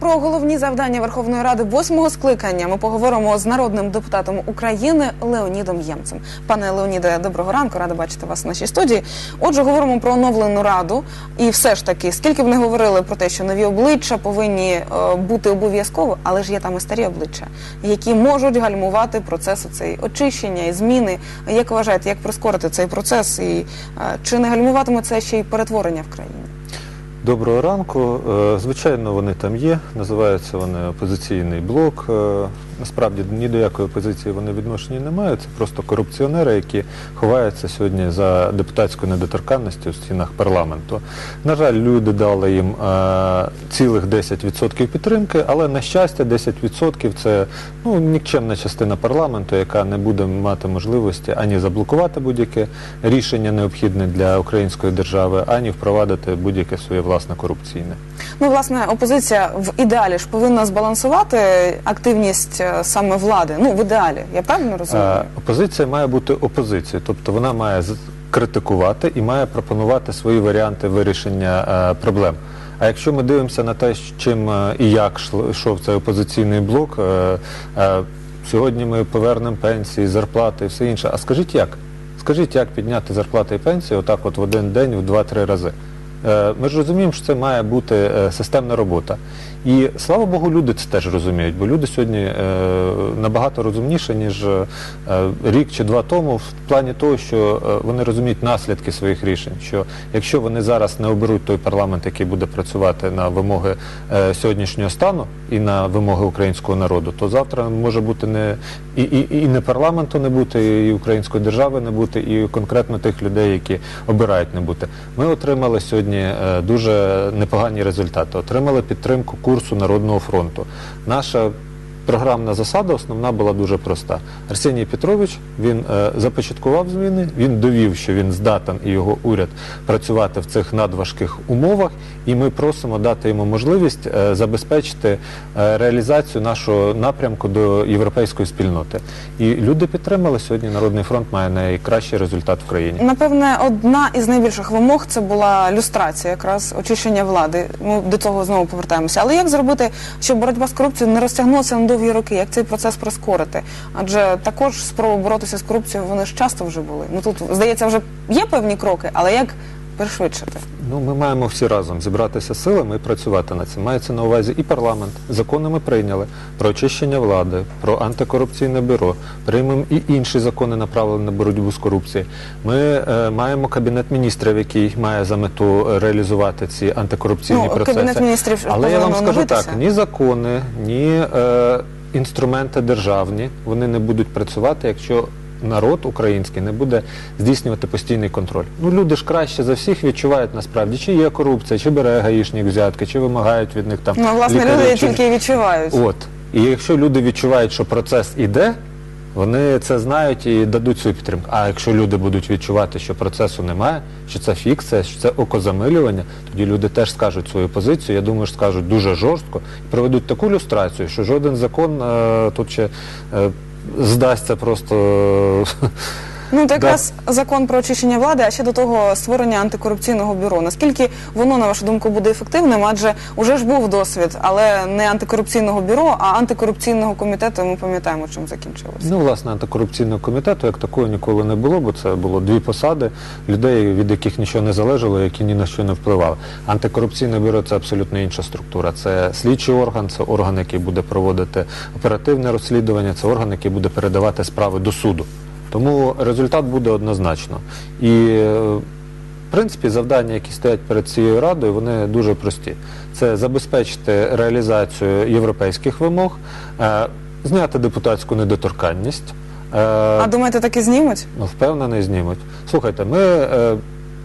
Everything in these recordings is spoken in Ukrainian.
Про головні завдання Верховної Ради восьмого скликання ми поговоримо з народним депутатом України Леонідом Ємцем. Пане Леоніде, доброго ранку, рада бачити вас в нашій студії. Отже, говоримо про оновлену раду. І все ж таки, скільки б не говорили про те, що нові обличчя повинні е, бути обов'язково, але ж є там і старі обличчя, які можуть гальмувати процес цей очищення і зміни. Як вважаєте, як прискорити цей процес, і е, чи не гальмуватиме це ще й перетворення в країні? Доброго ранку. Е, Звичайно, вони там є. Називаються вони опозиційний блок. Насправді ні до якої опозиції вони відношення не мають. Це просто корупціонери, які ховаються сьогодні за депутатською недоторканністю в стінах парламенту. На жаль, люди дали їм е, цілих 10% підтримки, але на щастя, 10% це ну, нікчемна частина парламенту, яка не буде мати можливості ані заблокувати будь-яке рішення необхідне для української держави, ані впровадити будь-яке своє власне корупційне. Ну, власне, опозиція в ідеалі ж повинна збалансувати активність е, саме влади. Ну, в ідеалі, я правильно розумію? Е, Опозиція має бути опозицією, тобто вона має критикувати і має пропонувати свої варіанти вирішення е, проблем. А якщо ми дивимося на те, чим і як йшов цей опозиційний блок, сьогодні ми повернемо пенсії, зарплати і все інше. А скажіть як? Скажіть, як підняти зарплати і пенсії отак от в один день в 2-3 рази? Е, Ми ж розуміємо, що це має бути е, системна робота. І слава Богу, люди це теж розуміють, бо люди сьогодні е, набагато розумніші, ніж рік чи два тому, в плані того, що вони розуміють наслідки своїх рішень. Що якщо вони зараз не оберуть той парламент, який буде працювати на вимоги сьогоднішнього стану і на вимоги українського народу, то завтра може бути не і, і, і не парламенту не бути, і української держави не бути, і конкретно тих людей, які обирають не бути. Ми отримали сьогодні е, дуже непогані результати. Отримали підтримку курсу Народного фронту. Наша програмна засада основна була дуже проста. Арсеній Петрович він е, започаткував зміни, він довів, що він здатен і його уряд працювати в цих надважких умовах, і ми просимо дати йому можливість е, забезпечити е, реалізацію нашого напрямку до європейської спільноти. І люди підтримали сьогодні. Народний фронт має найкращий результат в країні. Напевне, одна із найбільших вимог це була люстрація, якраз очищення влади. Ми до цього знову повертаємося. Але як зробити, щоб боротьба з корупцією не розтягнулася на довгі роки? Як цей процес прискорити? Адже також спроби боротися з корупцією вони ж часто вже були. Ну тут здається, вже є певні кроки, але як пришвидшити? Ну, ми маємо всі разом зібратися силами і працювати над цим. Мається на увазі і парламент. Закони ми прийняли про очищення влади, про антикорупційне бюро. Приймемо і інші закони, направлені на боротьбу з корупцією. Ми е, маємо кабінет міністрів, який має за мету реалізувати ці антикорупційні Ну, процеси. Кабінет міністрів Але я вам скажу так: ні закони, ні е, інструменти державні вони не будуть працювати, якщо народ український не буде здійснювати постійний контроль. Ну люди ж краще за всіх відчувають насправді, чи є корупція, чи бере гаїшник взятки, чи вимагають від них там Ну, власне, лікарів, люди чи- тільки і відчувають. От. І якщо люди відчувають, що процес іде, вони це знають і дадуть свою підтримку. А якщо люди будуть відчувати, що процесу немає, що це фікція, що це окозамилювання, тоді люди теж скажуть свою позицію. Я думаю, що скажуть дуже жорстко і проведуть таку люстрацію, що жоден закон е, тут ще е, здасться просто. Ну, то якраз закон про очищення влади, а ще до того створення антикорупційного бюро. Наскільки воно, на вашу думку, буде ефективним? Адже уже ж був досвід, але не антикорупційного бюро, а антикорупційного комітету. Ми пам'ятаємо, чим закінчилося. Ну, власне, антикорупційного комітету як такого ніколи не було, бо це було дві посади людей, від яких нічого не залежало, які ні на що не впливали. Антикорупційне бюро це абсолютно інша структура. Це слідчий орган, це орган, який буде проводити оперативне розслідування, це орган, який буде передавати справи до суду. Тому результат буде однозначно. І е, в принципі, завдання, які стоять перед цією радою, вони дуже прості. Це забезпечити реалізацію європейських вимог, е, зняти депутатську недоторканність. е, А думаєте, так і знімуть? Ну, впевнений, знімуть. Слухайте, ми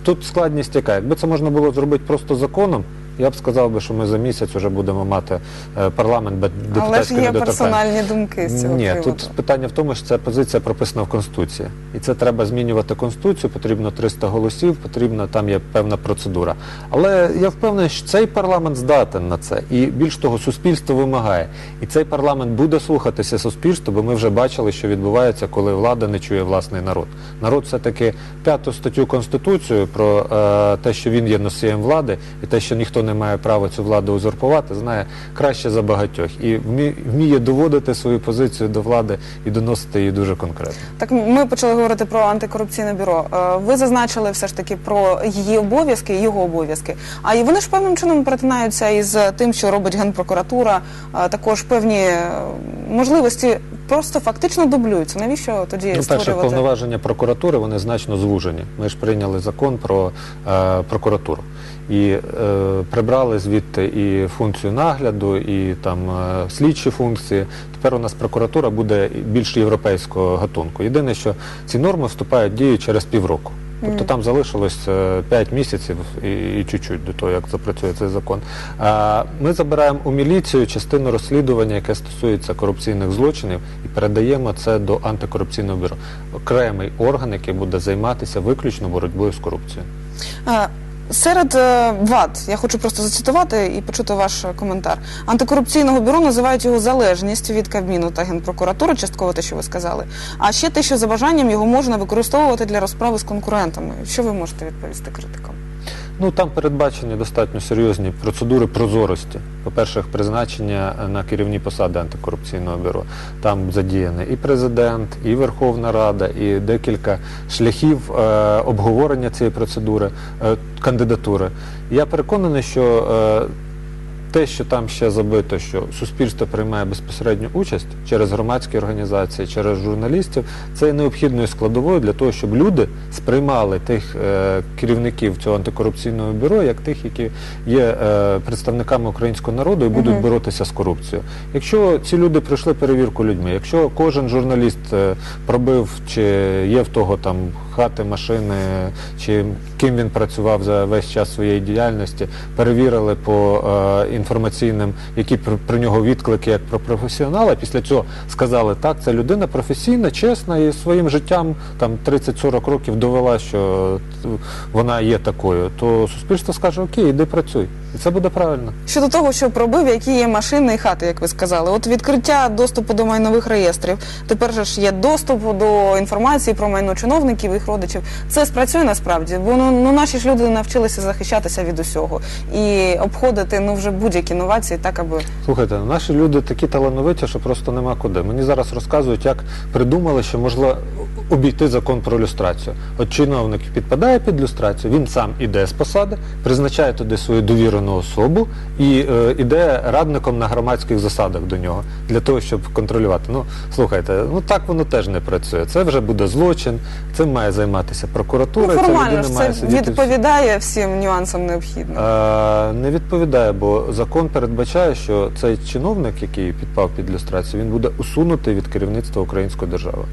тут складність яка. Якби це можна було зробити просто законом, я б сказав би, що ми за місяць вже будемо мати е, парламент без Але ж депутатської є персональні думки з цього Ні, приводу. тут питання в тому, що ця позиція прописана в Конституції. І це треба змінювати Конституцію, потрібно 300 голосів, потрібна там є певна процедура. Але я впевнений, що цей парламент здатен на це. І більш того, суспільство вимагає. І цей парламент буде слухатися суспільства, бо ми вже бачили, що відбувається, коли влада не чує власний народ. Народ все-таки п'яту статтю Конституцію про е, те, що він є носієм влади, і те, що ніхто не не має права цю владу узурпувати, знає краще за багатьох і вмі- вміє доводити свою позицію до влади і доносити її дуже конкретно. Так ми почали говорити про антикорупційне бюро. Е, Ви зазначили все ж таки про її обов'язки, його обов'язки. А і вони ж певним чином перетинаються із тим, що робить генпрокуратура. Також певні е, можливості просто фактично дублюються. Навіщо тоді Ну, перше, створювати? повноваження прокуратури вони значно звужені. Ми ж прийняли закон про е, прокуратуру і е, прибрали звідти і функцію нагляду, і там е, слідчі функції. Тепер у нас прокуратура буде більш європейського гатунку. Єдине, що ці норми вступають в дію через півроку. Тобто там залишилось 5 місяців і, і чуть-чуть до того, як запрацює цей закон. Ми забираємо у міліцію частину розслідування, яке стосується корупційних злочинів, і передаємо це до антикорупційного бюро. Окремий орган, який буде займатися виключно боротьбою з корупцією. Серед е, вад, я хочу просто зацитувати і почути ваш коментар. Антикорупційного бюро називають його залежність від Кабміну та Генпрокуратури, частково те, що ви сказали. А ще те, що за бажанням його можна використовувати для розправи з конкурентами. Що ви можете відповісти критикам? Ну там передбачені достатньо серйозні процедури прозорості. По-перше, призначення на керівні посади антикорупційного бюро. Там задіяний і президент, і Верховна Рада, і декілька шляхів е, обговорення цієї процедури, е, кандидатури. Я переконаний, що е, те, що там ще забито, що суспільство приймає безпосередню участь через громадські організації, через журналістів, це є необхідною складовою для того, щоб люди сприймали тих е, керівників цього антикорупційного бюро як тих, які є е, представниками українського народу і будуть Мгм. боротися з корупцією. Якщо ці люди пройшли перевірку людьми, якщо кожен журналіст е, пробив, чи є в того там хати, машини, чи ким він працював за весь час своєї діяльності, перевірили по е, інформаційним, які про, про нього відклики як про професіонала. Після цього сказали, так, це людина професійна, чесна і своїм життям там 30-40 років довела, що вона є такою. То суспільство скаже, окей, іди працюй, і це буде правильно. Щодо того, що пробив, які є машини і хати, як ви сказали, от відкриття доступу до майнових реєстрів. Тепер же ж є доступ до інформації про майно чиновників, їх родичів. Це спрацює насправді, бо ну, ну наші ж люди навчилися захищатися від усього і обходити ну вже будь-які інновації, так аби Слухайте, наші люди такі талановиті, що просто нема куди. Мені зараз розказують, як придумали, що можна обійти закон про люстрацію. От чиновник підпадає під люстрацію, він сам іде з посади, призначає туди свою довірену особу і е, іде радником на громадських засадах до нього для того, щоб контролювати. Ну слухайте, ну так воно теж не працює. Це вже буде злочин, цим має займатися прокуратура. ну, формально ж має це відповідає всім нюансам необхідним. Е, Не відповідає, бо закон передбачає, що цей чиновник, який підпав під люстрацію, він буде усунутий від керівництва української держави.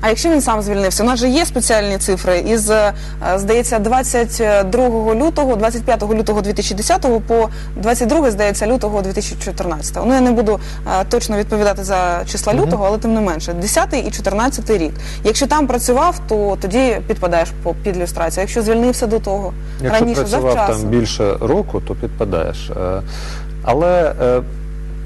А якщо він сам звільнився, у нас же є спеціальні цифри із, е, здається, 22 лютого, 25 лютого 2010 по 22, здається, лютого 2014. Ну, я не буду е, точно відповідати за числа Мгм. лютого, але тим не менше, 10 і 14 рік. Якщо там працював, то тоді підпадаєш по під люстрацію. Якщо звільнився до того, Якщо раніше працював завчасно. там більше року, то підпадаєш. Е, Але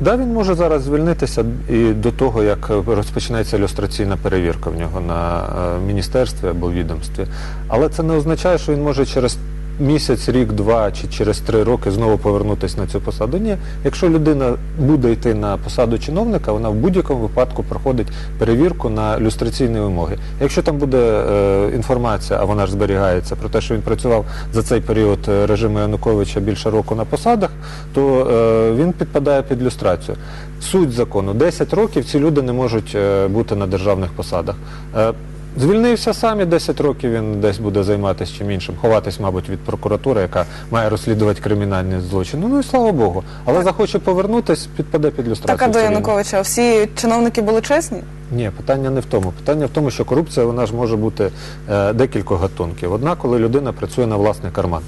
да, він може зараз звільнитися і до того, як розпочнеться люстраційна перевірка в нього на е, міністерстві або відомстві. Але це не означає, що він може через місяць, рік, два чи через три роки знову повернутися на цю посаду. Ні, якщо людина буде йти на посаду чиновника, вона в будь-якому випадку проходить перевірку на люстраційні вимоги. Якщо там буде е, інформація, а вона ж зберігається про те, що він працював за цей період е, режиму Януковича більше року на посадах, то е, він підпадає під люстрацію. Суть закону 10 років ці люди не можуть е, бути на державних посадах. Е, Звільнився сам і 10 років він десь буде займатися чим іншим, ховатись, мабуть, від прокуратури, яка має розслідувати кримінальні злочини. Ну і слава Богу. Але захоче повернутись, підпаде під люстрацію. Так, а до. Януковича всі чиновники були чесні? Ні, питання не в тому. Питання в тому, що корупція вона ж може бути е, декількох гатунків. Одна, коли людина працює на власний карман,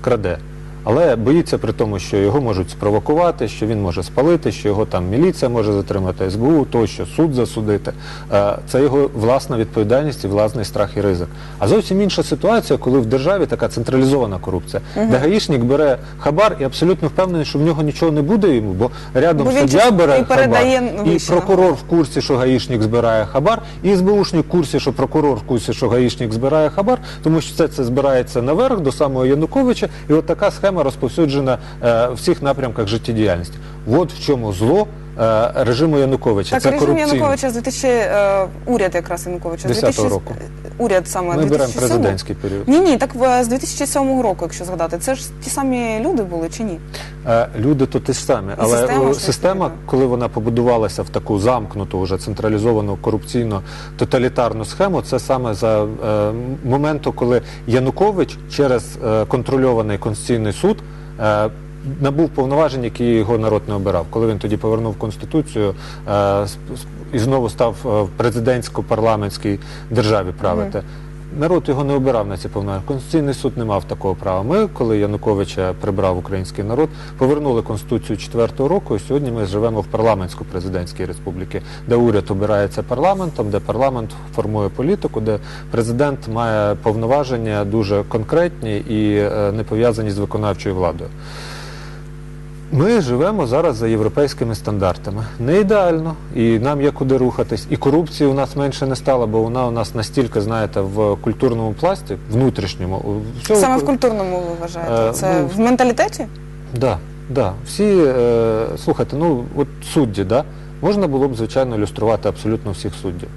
краде. Але боїться при тому, що його можуть спровокувати, що він може спалити, що його там міліція може затримати, СБУ, тощо, суд засудити. Е, Це його власна відповідальність і власний страх і ризик. А зовсім інша ситуація, коли в державі така централізована корупція, де гаїшник бере хабар і абсолютно впевнений, що в нього нічого не буде йому, бо рядом Бо суддя бере і хабар, і прокурор в курсі, що гаїшник збирає хабар, і СБУшник в курсі, що прокурор в курсі, що гаїшник збирає хабар, тому що це, це збирається наверх до самого Януковича, і от така схема схема розповсюджена е, в всіх напрямках життєдіяльності. От в чому зло е, режиму Януковича. Так, це режим корупційно. Януковича з 2000, е, уряд якраз Януковича. з 10-го року. Уряд саме Ми беремо 2007? президентський період. Ні, ні, так е, з 2007 року, якщо згадати, це ж ті самі люди були чи ні? Е, Люди то ті ж самі, але система ж система, відповідна. коли вона побудувалася в таку замкнуту, вже централізовану корупційно тоталітарну схему, це саме за е, моменту, коли Янукович через е, контрольований конституційний суд. Е, Набув повноважень, які його народ не обирав. Коли він тоді повернув конституцію е, і знову став е, в президентсько-парламентській державі правити. Народ його не обирав на ці повноваження. Конституційний суд не мав такого права. Ми, коли Януковича прибрав український народ, повернули конституцію четвертого року. І сьогодні ми живемо в парламентсько-президентській республіці, де уряд обирається парламентом, де парламент формує політику, де президент має повноваження дуже конкретні і е, не пов'язані з виконавчою владою. Ми живемо зараз за європейськими стандартами. Не ідеально, і нам є куди рухатись. І корупції у нас менше не стало, бо вона у нас настільки, знаєте, в культурному пласті, внутрішньому, у всьому Саме в культурному ви вважаєте? Е, Це ну, в менталітеті? Да, да. Всі, е, слухайте, ну от судді, да? можна було б, звичайно, ілюструвати абсолютно всіх суддів.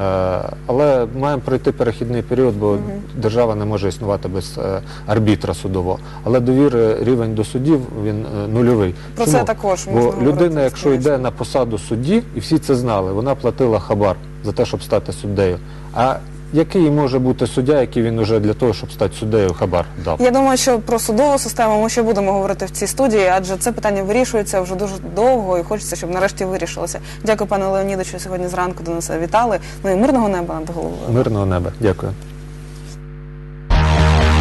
Е, але маємо пройти перехідний період, бо держава не може існувати без е, арбітра судового. Але довіри рівень до судів він е, нульовий. Про це також Бо можна людина, якщо йде на посаду судді, і всі це знали, вона платила хабар за те, щоб стати суддею. А який може бути суддя, який він уже для того, щоб стати суддею, хабар дав? Я думаю, що про судову систему ми ще будемо говорити в цій студії, адже це питання вирішується вже дуже довго і хочеться, щоб нарешті вирішилося. Дякую, пане Леоніду, що сьогодні зранку до нас вітали. Ну і мирного неба над головою. Мирного неба. Дякую.